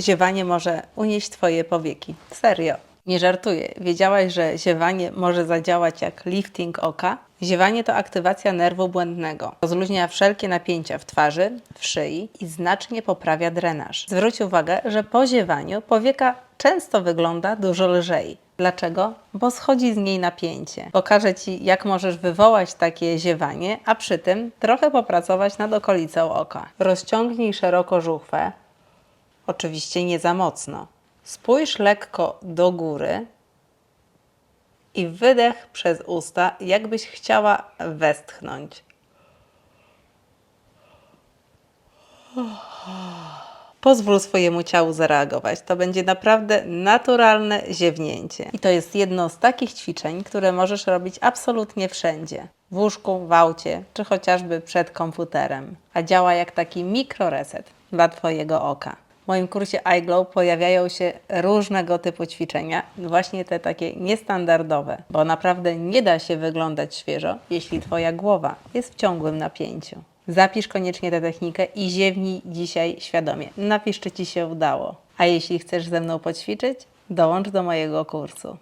Ziewanie może unieść Twoje powieki. Serio. Nie żartuję. Wiedziałaś, że ziewanie może zadziałać jak lifting oka? Ziewanie to aktywacja nerwu błędnego. Rozluźnia wszelkie napięcia w twarzy, w szyi i znacznie poprawia drenaż. Zwróć uwagę, że po ziewaniu powieka często wygląda dużo lżej. Dlaczego? Bo schodzi z niej napięcie. Pokażę Ci, jak możesz wywołać takie ziewanie, a przy tym trochę popracować nad okolicą oka. Rozciągnij szeroko żuchwę, Oczywiście nie za mocno. Spójrz lekko do góry i wydech przez usta, jakbyś chciała westchnąć. Pozwól swojemu ciału zareagować. To będzie naprawdę naturalne ziewnięcie. I to jest jedno z takich ćwiczeń, które możesz robić absolutnie wszędzie. W łóżku, w aucie, czy chociażby przed komputerem. A działa jak taki mikroreset dla Twojego oka. W moim kursie iGlow pojawiają się różnego typu ćwiczenia, właśnie te takie niestandardowe, bo naprawdę nie da się wyglądać świeżo, jeśli Twoja głowa jest w ciągłym napięciu. Zapisz koniecznie tę technikę i ziewnij dzisiaj świadomie. Napisz, czy Ci się udało. A jeśli chcesz ze mną poćwiczyć, dołącz do mojego kursu.